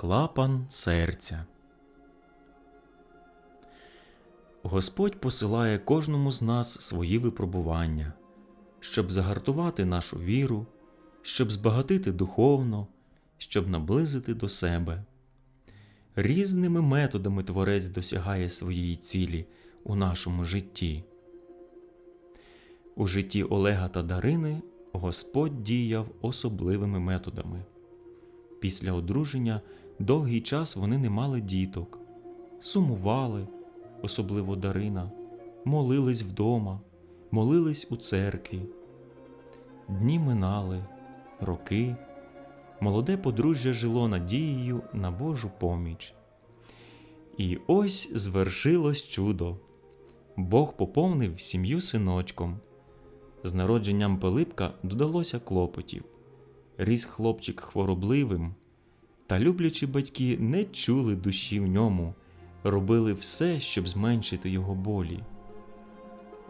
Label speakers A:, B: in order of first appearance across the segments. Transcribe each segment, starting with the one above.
A: Клапан серця. Господь посилає кожному з нас свої випробування, щоб загартувати нашу віру, щоб збагатити духовно, щоб наблизити до себе. Різними методами Творець досягає своєї цілі у нашому житті. У житті Олега та Дарини Господь діяв особливими методами. Після одруження довгий час вони не мали діток, сумували, особливо Дарина, молились вдома, молились у церкві. Дні минали, роки. Молоде подружжя жило надією на Божу поміч. І ось звершилось чудо. Бог поповнив сім'ю синочком. З народженням Пилипка додалося клопотів. Ріс хлопчик хворобливим, та люблячі батьки не чули душі в ньому, робили все, щоб зменшити його болі.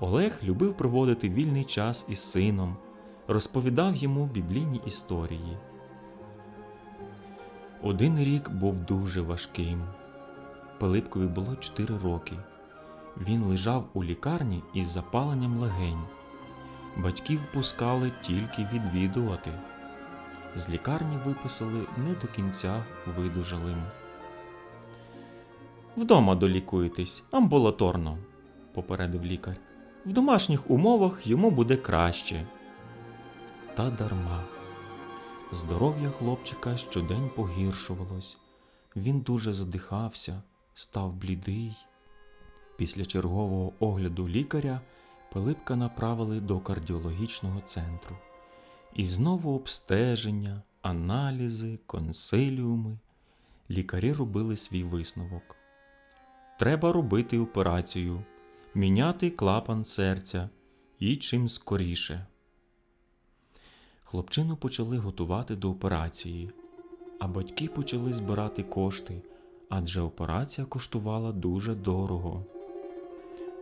A: Олег любив проводити вільний час із сином, розповідав йому біблійні історії. Один рік був дуже важким. Пилипкові було 4 роки. Він лежав у лікарні із запаленням легень. Батьків пускали тільки відвідувати. З лікарні виписали не до кінця видужалим. Вдома долікуєтесь амбулаторно, попередив лікар. В домашніх умовах йому буде краще. Та дарма. Здоров'я хлопчика щодень погіршувалось. Він дуже задихався, став блідий. Після чергового огляду лікаря Пилипка направили до кардіологічного центру. І знову обстеження, аналізи, консиліуми. Лікарі робили свій висновок. Треба робити операцію, міняти клапан серця і чим скоріше. Хлопчину почали готувати до операції, а батьки почали збирати кошти, адже операція коштувала дуже дорого.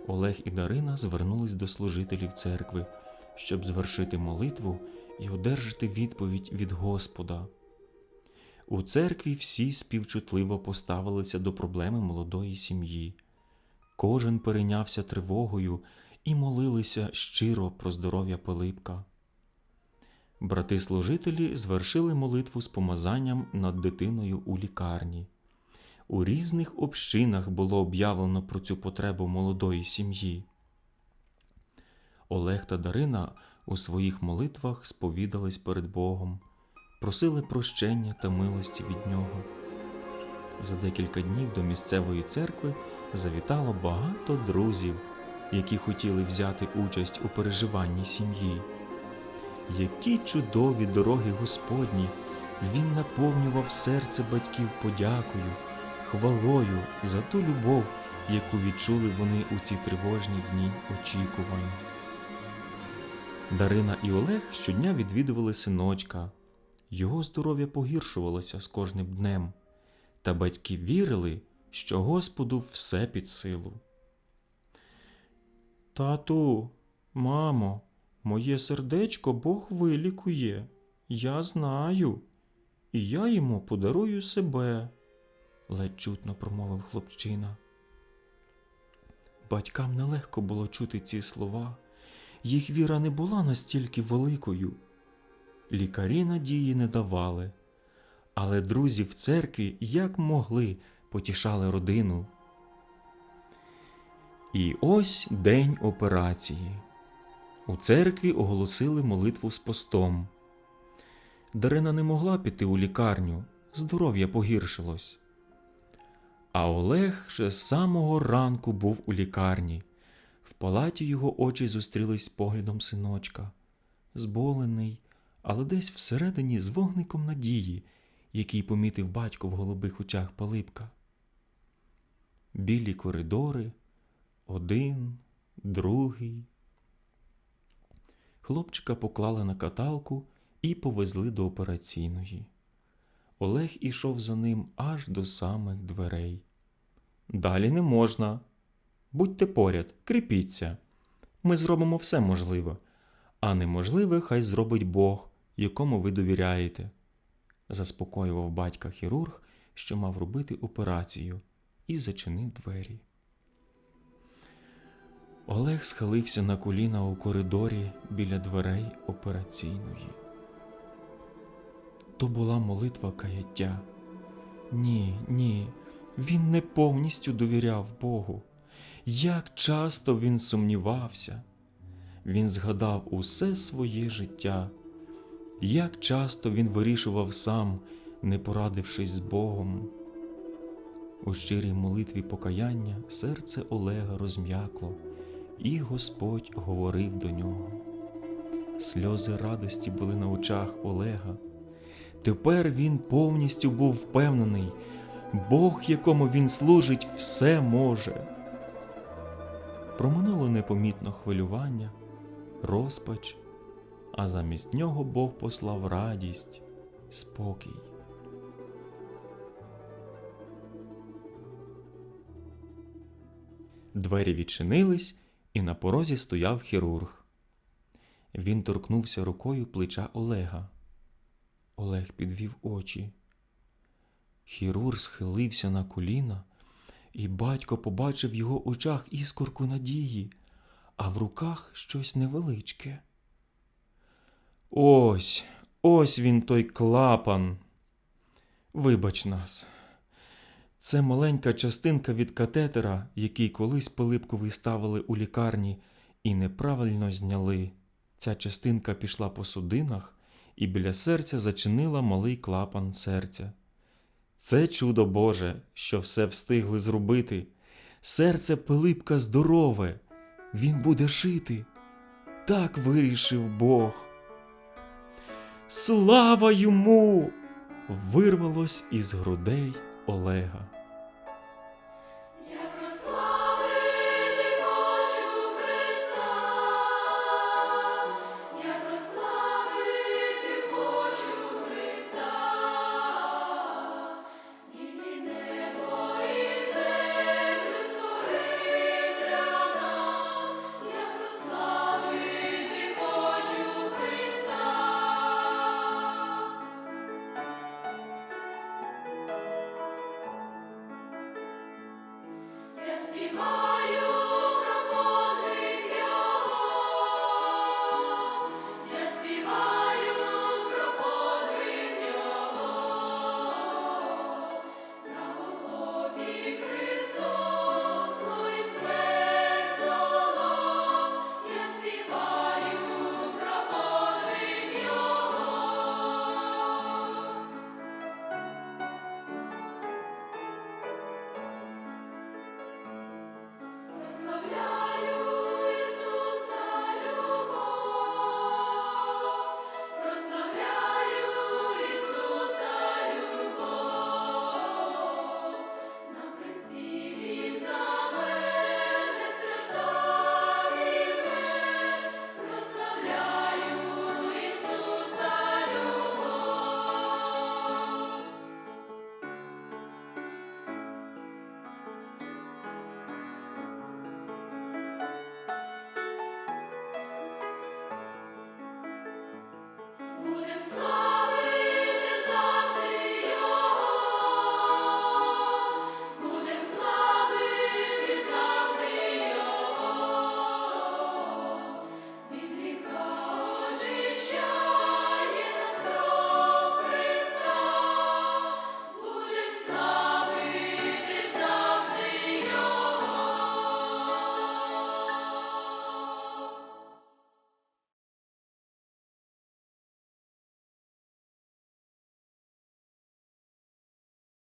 A: Олег і Дарина звернулись до служителів церкви, щоб звершити молитву і одержати відповідь від Господа. У церкві всі співчутливо поставилися до проблеми молодої сім'ї. Кожен перейнявся тривогою і молилися щиро про здоров'я Пилипка. Брати-служителі звершили молитву з помазанням над дитиною у лікарні. У різних общинах було об'явлено про цю потребу молодої сім'ї. Олег та Дарина у своїх молитвах сповідались перед Богом, просили прощення та милості від нього. За декілька днів до місцевої церкви завітало багато друзів, які хотіли взяти участь у переживанні сім'ї. Які чудові дороги Господні! Він наповнював серце батьків подякою, хвалою за ту любов, яку відчули вони у ці тривожні дні очікувань. Дарина і Олег щодня відвідували синочка. Його здоров'я погіршувалося з кожним днем, та батьки вірили, що Господу все під силу. Тату, мамо, моє сердечко Бог вилікує. Я знаю, і я йому подарую себе, ледь чутно промовив хлопчина. Батькам нелегко було чути ці слова їх віра не була настільки великою. Лікарі надії не давали, але друзі в церкві як могли потішали родину. І ось день операції. У церкві оголосили молитву з постом. Дарина не могла піти у лікарню, здоров'я погіршилось. А Олег ще з самого ранку був у лікарні. В палаті його очі зустрілись з поглядом синочка, зболений, але десь всередині з вогником надії, який помітив батько в голубих очах Пилипка. Білі коридори, один, другий. Хлопчика поклали на каталку і повезли до операційної. Олег ішов за ним аж до самих дверей. Далі не можна. Будьте поряд, кріпіться. Ми зробимо все можливе, а неможливе хай зробить Бог, якому ви довіряєте, заспокоював батька хірург, що мав робити операцію, і зачинив двері. Олег схилився на коліна у коридорі біля дверей операційної. То була молитва каяття. Ні, ні, він не повністю довіряв Богу. Як часто він сумнівався. Він згадав усе своє життя, як часто він вирішував сам, не порадившись з Богом. У щирій молитві покаяння серце Олега розм'якло, і Господь говорив до нього. Сльози радості були на очах Олега. Тепер він повністю був впевнений, Бог, якому він служить, все може. Проминуло непомітно хвилювання, розпач, а замість нього Бог послав радість, спокій. Двері відчинились, і на порозі стояв хірург. Він торкнувся рукою плеча Олега. Олег підвів очі. Хірург схилився на коліна, і батько побачив в його очах іскорку надії, а в руках щось невеличке. Ось, ось він той клапан. Вибач нас. Це маленька частинка від катетера, який колись Пилипкові ставили у лікарні і неправильно зняли. Ця частинка пішла по судинах і біля серця зачинила малий клапан серця. Це чудо Боже, що все встигли зробити. Серце Пилипка здорове, він буде жити. Так вирішив Бог. Слава йому! вирвалось із грудей Олега. Lord. будем славити.